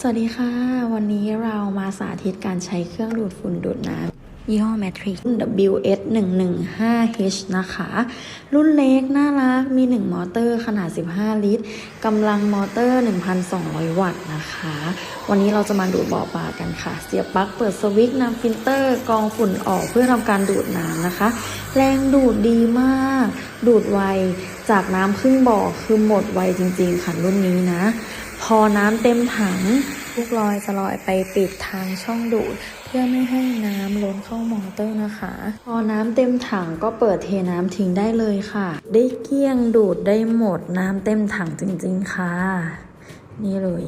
สวัสดีค่ะ วันนี้เรามาสาธิตการใช้เครื่องดูดฝุ่นดูดน้ำยี่ห้อ Matrix WS 1 1 5 H นะคะ รุ่นเล็กน่ารัก มี 1 มอเตอร์ขนาด 15 ลิตรกำลังมอเตอร์ 1,200 วัตต์นะคะ วันนี้เราจะมาดูดบ่อปลากันค่ะ เสียบปลั๊กเปิดสวิตช์นำฟิลเตอร์กองฝุ่นออกเพื่อทำการดูดน้ำนะคะ แรงดูดดีมาก ดูดไว จากน้ำครึ่งบ่อคือหมดไวจริง ๆ ค่ะรุ่นนี้นะ พอน้ำเต็มถัง ลูกลอยจะลอยไปปิดทางช่องดูด เพื่อไม่ให้น้ำล้นเข้ามอเตอร์นะคะ พอน้ำเต็มถังก็เปิดเทน้ำทิ้งได้เลยค่ะ ได้เกลี้ยงดูดได้หมดน้ำเต็มถังจริงๆค่ะ นี่เลย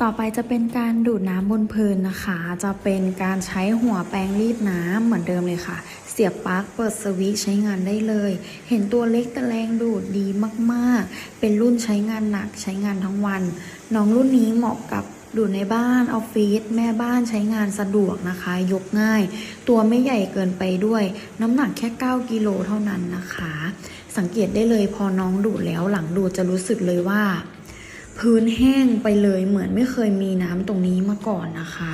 ต่อไปจะเป็นการดูดน้ำบนพลินนะคะ จะเป็นการใช้หัวแปรงรีดน้ำเหมือนเดิมเลยค่ะ เสียบปลั๊กเปิดสวิตช์ใช้งานได้เลย เห็นตัวเล็กแต่แรงดูดดีมากๆ เป็นรุ่นใช้งานหนักใช้งานทั้งวัน น้องรุ่นนี้เหมาะกับดูดในบ้านออฟฟิศแม่บ้านใช้งานสะดวกนะคะ ยกง่าย ตัวไม่ใหญ่เกินไปด้วย น้ำหนักแค่ 9 กิโลเท่านั้นนะคะ สังเกตได้เลยพอน้องดูดแล้วหลังดูดจะรู้สึกเลยว่า พื้นแห้งไปเลยเหมือนไม่เคยมีน้ำตรงนี้มาก่อนนะคะ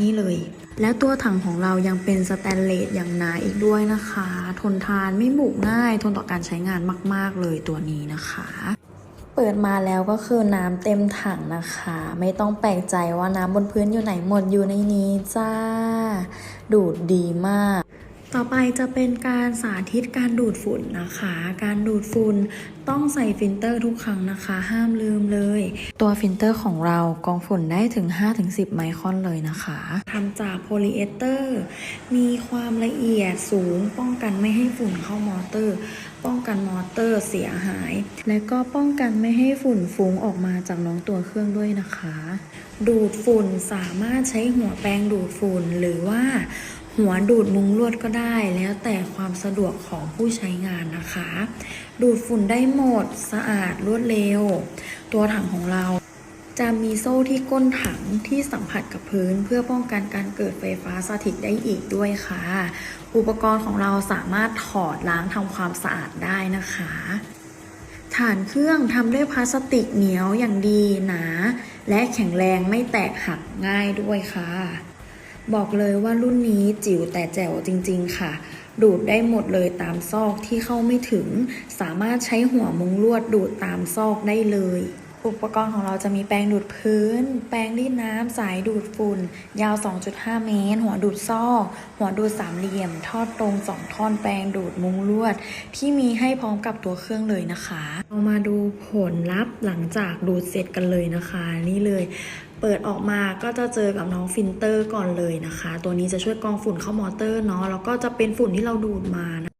นี่เลย และตัวถังของเรายังเป็นสแตนเลสอย่างหนาอีกด้วยนะคะ ทนทานไม่บุกง่าย ทนต่อการใช้งานมาก ๆ เลยตัวนี้นะคะ เปิดมาแล้วก็คือน้ำเต็มถังนะคะ ไม่ต้องแปลกใจว่าน้ำบนพื้นอยู่ไหนหมดอยู่ในนี้จ้า ดูดดีมาก ต่อไปจะเป็นการสาธิตการดูดฝุ่นนะคะ การดูดฝุ่นต้องใส่ฟิลเตอร์ทุกครั้งนะคะ ห้ามลืมเลย ตัวฟิลเตอร์ของเรากรองฝุ่นได้ถึง 5-10 ไมครอนเลยนะคะทำจากโพลีเอสเตอร์ มีความละเอียดสูง ป้องกันไม่ให้ฝุ่นเข้ามอเตอร์ ป้องกันมอเตอร์เสียหาย และก็ป้องกันไม่ให้ฝุ่นฟุ้งออกมาจากน้องตัวเครื่องด้วยนะคะ ดูดฝุ่นสามารถใช้หัวแปรงดูดฝุ่นหรือว่า หัวดูดมุงลวดก็ได้แล้วแต่ความสะดวกของผู้ใช้งานนะคะ ดูดฝุ่นได้หมดสะอาดรวดเร็ว ตัวถังของเราจะมีโซ่ที่ก้นถังที่สัมผัสกับพื้น เพื่อป้องกันการเกิดไฟฟ้าสถิตได้อีกด้วยค่ะ อุปกรณ์ของเราสามารถถอดล้างทำความสะอาดได้นะคะ ฐานเครื่องทำด้วยพลาสติกเหนียวอย่างดีหนา และแข็งแรงไม่แตกหักง่ายด้วยค่ะ บอกเลยว่ารุ่นนี้จิ๋วแต่แจ๋วจริง ๆ ค่ะ ดูดได้หมดเลยตามซอกที่เข้าไม่ถึง สามารถใช้หัวมุงลวดดูดตามซอกได้เลย อุปกรณ์ของเราจะมีแปรงดูดพื้น แปรงรีดน้ำ สายดูดฝุ่น ยาว 2.5 เมตร หัวดูดซอก หัวดูดสามเหลี่ยม ทอดตรง 2 ท่อน แปรงดูดมุ้งลวด ที่มีให้พร้อมกับตัวเครื่องเลยนะคะ เรามาดูผลลัพธ์หลังจากดูดเสร็จกันเลยนะคะ นี่เลย เปิดออกมาก็จะเจอกับน้องฟิลเตอร์ก่อนเลยนะคะ ตัวนี้จะช่วยกรองฝุ่นเข้ามอเตอร์เนาะ แล้วก็จะเป็นฝุ่นที่เราดูดมานะ